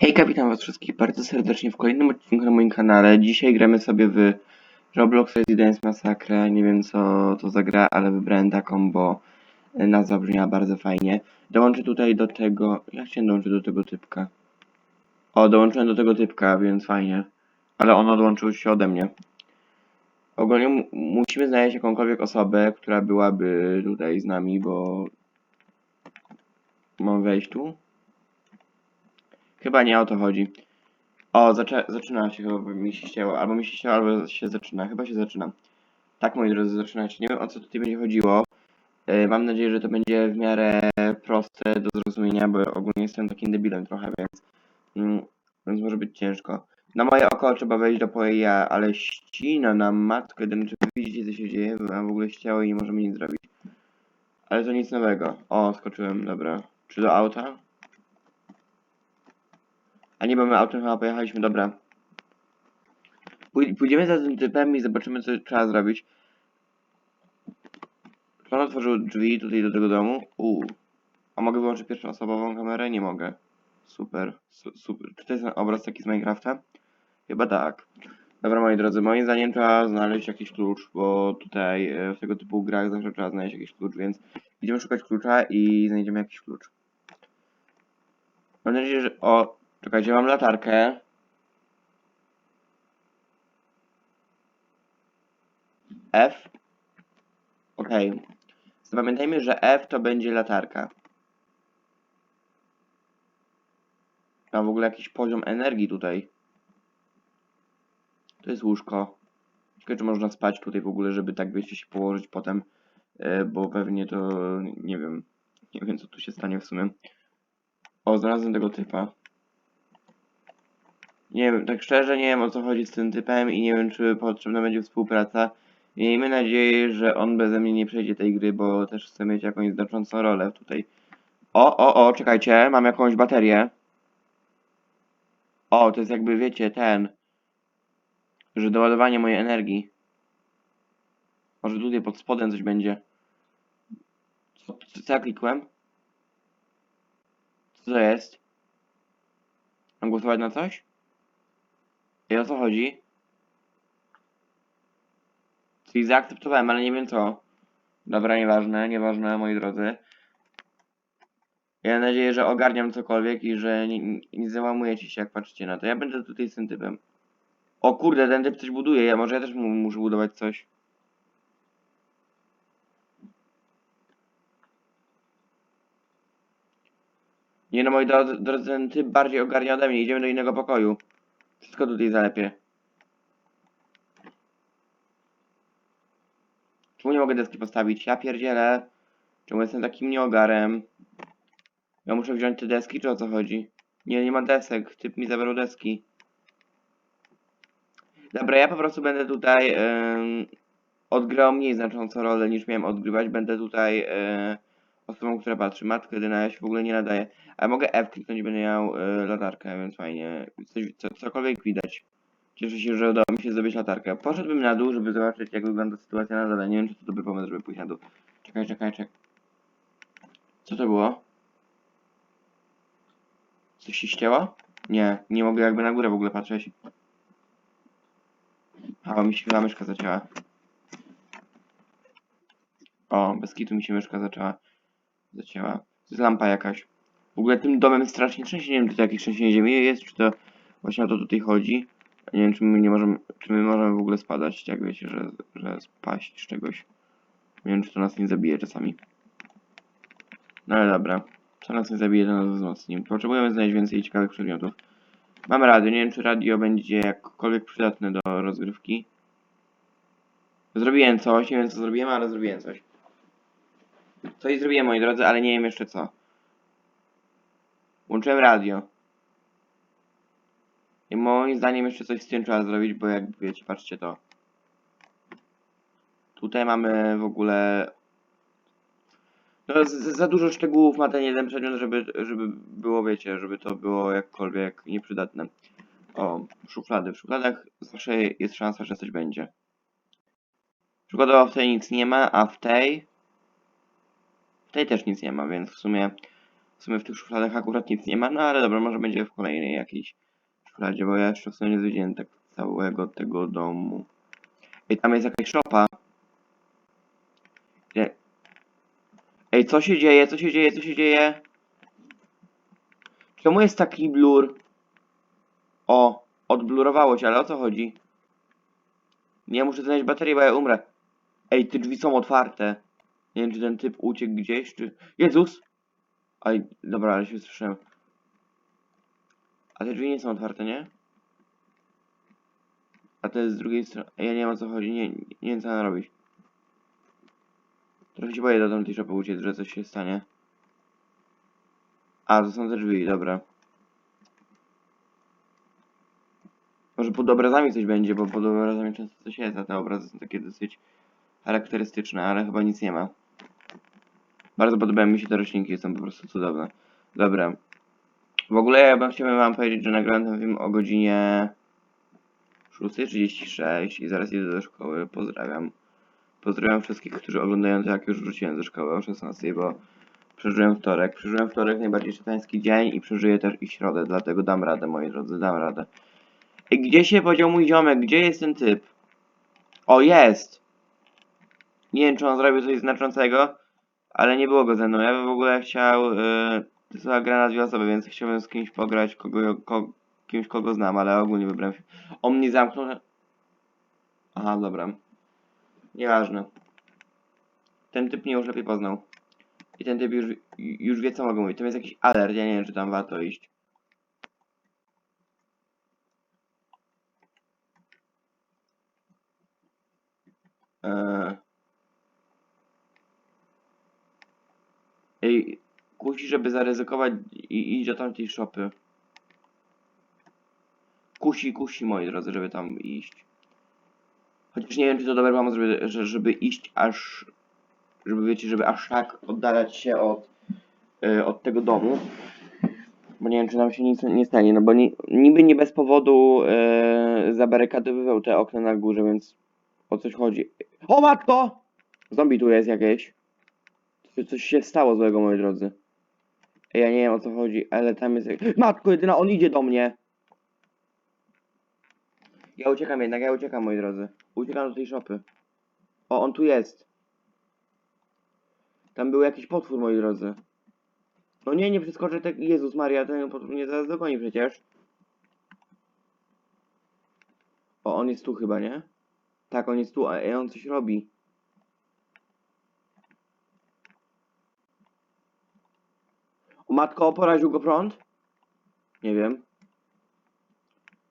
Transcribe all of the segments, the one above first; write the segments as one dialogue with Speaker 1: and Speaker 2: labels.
Speaker 1: Hejka, witam was wszystkich bardzo serdecznie w kolejnym odcinku na moim kanale. Dzisiaj gramy sobie w Roblox Residence Massacre. Nie wiem co to za gra, ale wybrałem taką, bo nazwa brzmiała bardzo fajnie. Dołączę tutaj do tego... Jak się dołączy do tego typka? O, dołączyłem do tego typka, więc fajnie. Ale on odłączył się ode mnie. Ogólnie mu musimy znaleźć jakąkolwiek osobę, która byłaby tutaj z nami, bo... Mam wejść tu? Chyba nie o to chodzi. O, zaczyna się chyba, mi się ścięło. Albo mi się ścięło, albo się zaczyna. Chyba się zaczyna. Tak, moi drodzy, zaczyna się. Nie wiem o co tutaj będzie chodziło. Yy, mam nadzieję, że to będzie w miarę proste do zrozumienia, bo ogólnie jestem takim debilem trochę, więc, mm, więc może być ciężko. Na moje oko trzeba wejść do poja, ale ścina na matkę, jeden, czy widzicie co się dzieje? Mam w ogóle ścięło i nie możemy nic zrobić. Ale to nic nowego. O, skoczyłem, dobra. Czy do auta? A nie, bo my autem chyba pojechaliśmy, dobra. Pój pójdziemy za tym typem i zobaczymy, co trzeba zrobić. On otworzył drzwi tutaj do tego domu? Uuu. A mogę wyłączyć pierwszoosobową kamerę? Nie mogę. Super, su super. Czy to jest obraz taki z Minecrafta? Chyba tak. Dobra, moi drodzy, moim zdaniem trzeba znaleźć jakiś klucz, bo tutaj e, w tego typu grach zawsze trzeba znaleźć jakiś klucz, więc idziemy szukać klucza i znajdziemy jakiś klucz. Mam nadzieję, że... O, czekajcie, mam latarkę. F. Okej. Zapamiętajmy, że F to będzie latarka. Mam w ogóle jakiś poziom energii tutaj. To jest łóżko. Ciekawe, czy można spać tutaj w ogóle, żeby tak wiecie się położyć potem. E, bo pewnie to nie wiem. Nie wiem co tu się stanie w sumie. O, znalazłem tego typa. Nie wiem, tak szczerze nie wiem o co chodzi z tym typem i nie wiem czy potrzebna będzie współpraca. Miejmy nadzieję, że on beze mnie nie przejdzie tej gry, bo też chcę mieć jakąś znaczącą rolę tutaj. O, o, o, czekajcie, mam jakąś baterię. O, to jest jakby, wiecie, ten, że doładowanie mojej energii. Może tutaj pod spodem coś będzie. Co, co, ja klikłem? Co to jest? Mam głosować na coś? I o co chodzi? Czyli zaakceptowałem, ale nie wiem co. Dobra, nieważne, nieważne, moi drodzy. Ja mam nadzieję, że ogarniam cokolwiek i że nie, nie- załamujecie się, jak patrzycie na to. Ja będę tutaj z tym typem. O kurde, ten typ coś buduje, ja może ja też mu, muszę budować coś. Nie no, moi drodzy, ten typ bardziej ogarnia ode mnie. Idziemy do innego pokoju. Wszystko tutaj zalepie. Czemu nie mogę deski postawić? Ja pierdzielę. Czemu jestem takim nieogarem? Ja muszę wziąć te deski, czy o co chodzi? Nie, nie ma desek. Typ mi zabrał deski. Dobra, ja po prostu będę tutaj em, odgrał mniej znaczącą rolę niż miałem odgrywać. Będę tutaj e, osobą, która patrzy. Matko jedyna, ja się w ogóle nie nadaję. Ale mogę F kliknąć będę miał e, latarkę, więc fajnie. Coś, co, cokolwiek widać. Cieszę się, że udało mi się zdobyć latarkę. Poszedłbym na dół, żeby zobaczyć, jak wygląda sytuacja na dole. Nie wiem, czy to dobry pomysł, żeby pójść na dół. Czekaj, czekaj, czekaj. Co to było? Coś się ścięło? Nie, nie mogę jakby na górę w ogóle patrzeć. A, mi się chyba myszka zaczęła. O, bez kitu mi się myszka zaczęła. Zacięła. To jest lampa jakaś. W ogóle tym domem strasznie trzęsie. Nie wiem, czy to jakieś trzęsienie ziemi jest, czy to właśnie o to tutaj chodzi. Nie wiem, czy my nie możemy, czy my możemy w ogóle spadać, jak wiecie, że, że spaść z czegoś. Nie wiem, czy to nas nie zabije czasami. No ale dobra. Co nas nie zabije, to nas wzmocni. Potrzebujemy znaleźć więcej ciekawych przedmiotów. Mam radio. Nie wiem, czy radio będzie jakkolwiek przydatne do rozgrywki. Zrobiłem coś, nie wiem co zrobiłem, ale zrobiłem coś. Coś zrobiłem, moi drodzy, ale nie wiem jeszcze co. Włączyłem radio. I moim zdaniem jeszcze coś z tym trzeba zrobić, bo jak wiecie, patrzcie to. Tutaj mamy w ogóle... No, za dużo szczegółów ma ten jeden przedmiot, żeby, żeby było, wiecie, żeby to było jakkolwiek nieprzydatne. O, szuflady. W szufladach zawsze jest szansa, że coś będzie. Przykładowo w tej nic nie ma, a w tej... Tej też nic nie ma, więc w sumie W sumie w tych szufladach akurat nic nie ma, no ale dobra, może będzie w kolejnej jakiejś szufladzie, bo ja jeszcze w sumie nie zwiedziłem tak całego tego domu. Ej, tam jest jakaś szopa. Nie. Ej, co się dzieje? Co się dzieje? Co się dzieje? Czemu jest taki blur? O, odblurowało ale o co chodzi? Nie, muszę znaleźć baterię, bo ja umrę. Ej, te drzwi są otwarte. Nie wiem, czy ten typ uciekł gdzieś, czy... Jezus! Oj, dobra, ale się słyszałem. A te drzwi nie są otwarte, nie? A jest z drugiej strony. Ja nie wiem o co chodzi, nie, nie wiem co mam robić. Trochę się boję do tamtej szopy uciec, że coś się stanie. A, to są te drzwi, dobra. Może pod obrazami coś będzie, bo pod obrazami często coś jest, a te obrazy są takie dosyć charakterystyczne, ale chyba nic nie ma. Bardzo podobają mi się te roślinki, są po prostu cudowne. Dobra. W ogóle ja bym chciał wam powiedzieć, że nagrałem ten film o godzinie 6.36 i zaraz idę do szkoły. Pozdrawiam. Pozdrawiam wszystkich, którzy oglądają to, jak już wróciłem ze szkoły o 16, bo przeżyłem wtorek. Przeżyłem wtorek, najbardziej szatański dzień i przeżyję też i środę, dlatego dam radę, moi drodzy, dam radę. I gdzie się podział mój ziomek? Gdzie jest ten typ? O, jest! Nie wiem, czy on zrobił coś znaczącego, ale nie było go ze mną. Ja bym w ogóle chciał... To jest chyba gra na dwie osoby, więc chciałbym z kimś pograć, kogo, ko, kimś, kogo znam, ale ogólnie wybrałem się. On mnie zamknął. Aha, dobra. Nieważne. Ten typ mnie już lepiej poznał. I ten typ już, już wie, co mogę mówić. Tam jest jakiś alert, ja nie wiem, czy tam warto iść. Eee. Kusi, żeby zaryzykować i iść do tamtej szopy. Kusi, kusi, moi drodzy, żeby tam iść. Chociaż nie wiem, czy to dobry pomysł, żeby, że- żeby iść aż... Żeby, wiecie, żeby aż tak oddalać się od, y, od tego domu. Bo nie wiem, czy nam się nic nie stanie, no bo ni, niby nie bez powodu y, zabarykadowywał te okna na górze, więc o coś chodzi. O matko! Zombie tu jest jakieś. Coś, coś się stało złego, moi drodzy. Ja nie wiem o co chodzi, ale tam jest... Matko jedyna, on idzie do mnie! Ja uciekam jednak, ja uciekam, moi drodzy. Uciekam do tej szopy. O, on tu jest. Tam był jakiś potwór, moi drodzy. No nie, nie przeskoczę tak... Jezus Maria, ten potwór mnie zaraz dogoni przecież. O, on jest tu chyba, nie? Tak, on jest tu, a on coś robi. Matko, poraził go prąd? Nie wiem.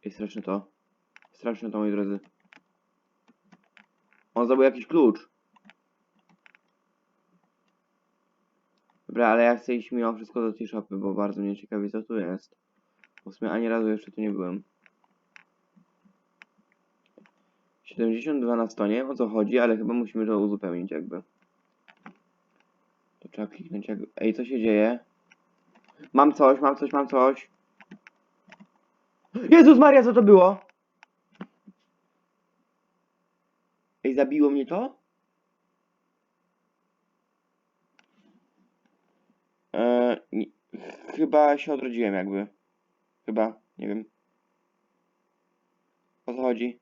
Speaker 1: Jest straszne to. Straszne to, moi drodzy. On zdobył jakiś klucz. Dobra, ale ja chcę iść mimo wszystko do tej szopy, bo bardzo mnie ciekawi co tu jest. Bo w sumie ani razu jeszcze tu nie byłem. 72 na 100, nie wiem o co chodzi, ale chyba musimy to uzupełnić jakby. To trzeba kliknąć jakby... Ej, co się dzieje? Mam coś, mam coś, mam coś. Jezus Maria, co to było? Ej, zabiło mnie to? Eee, nie, chyba się odrodziłem jakby. Chyba, nie wiem. O co chodzi?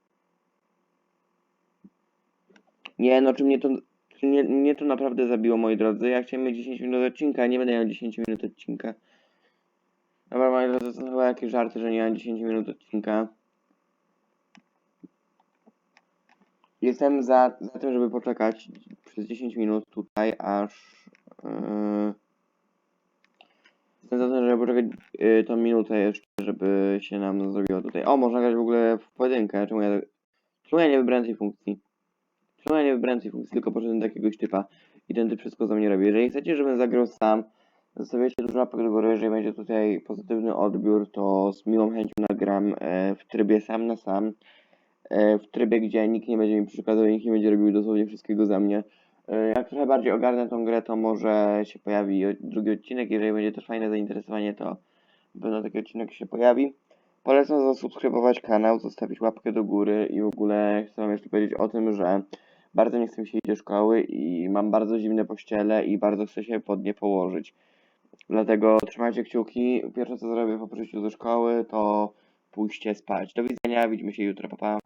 Speaker 1: Nie, no czy mnie to... Czy mnie, mnie to naprawdę zabiło, moi drodzy. Ja chciałem mieć 10 minut odcinka, nie będę miał 10 minut odcinka. Dobra, moi drodzy, to chyba jakieś żarty, że nie mam 10 minut odcinka. Jestem za, za tym, żeby poczekać przez 10 minut tutaj, aż... Yy... Jestem za tym, żeby poczekać yy, tą minutę jeszcze, żeby się nam zrobiło tutaj. O, można grać w ogóle w pojedynkę. Czemu ja, czemu ja nie wybrałem tej funkcji? Czemu ja nie wybrałem tej funkcji, tylko poszedłem do jakiegoś typa i ten typ wszystko za mnie robi. Jeżeli chcecie, żebym zagrał sam, zostawiacie dużo łapek do góry, jeżeli będzie tutaj pozytywny odbiór, to z miłą chęcią nagram e, w trybie sam na sam. E, w trybie, gdzie nikt nie będzie mi przeszkadzał nikt nie będzie robił dosłownie wszystkiego za mnie. E, Jak trochę bardziej ogarnę tą grę, to może się pojawi drugi odcinek. Jeżeli będzie też fajne zainteresowanie, to pewno taki odcinek się pojawi. Polecam zasubskrybować kanał, zostawić łapkę do góry i w ogóle chcę wam jeszcze powiedzieć o tym, że bardzo nie chcę się iść do szkoły i mam bardzo zimne pościele i bardzo chcę się pod nie położyć. Dlatego trzymajcie kciuki. Pierwsze co zrobię po przyjściu do szkoły to pójście spać. Do widzenia, widzimy się jutro, pa pa.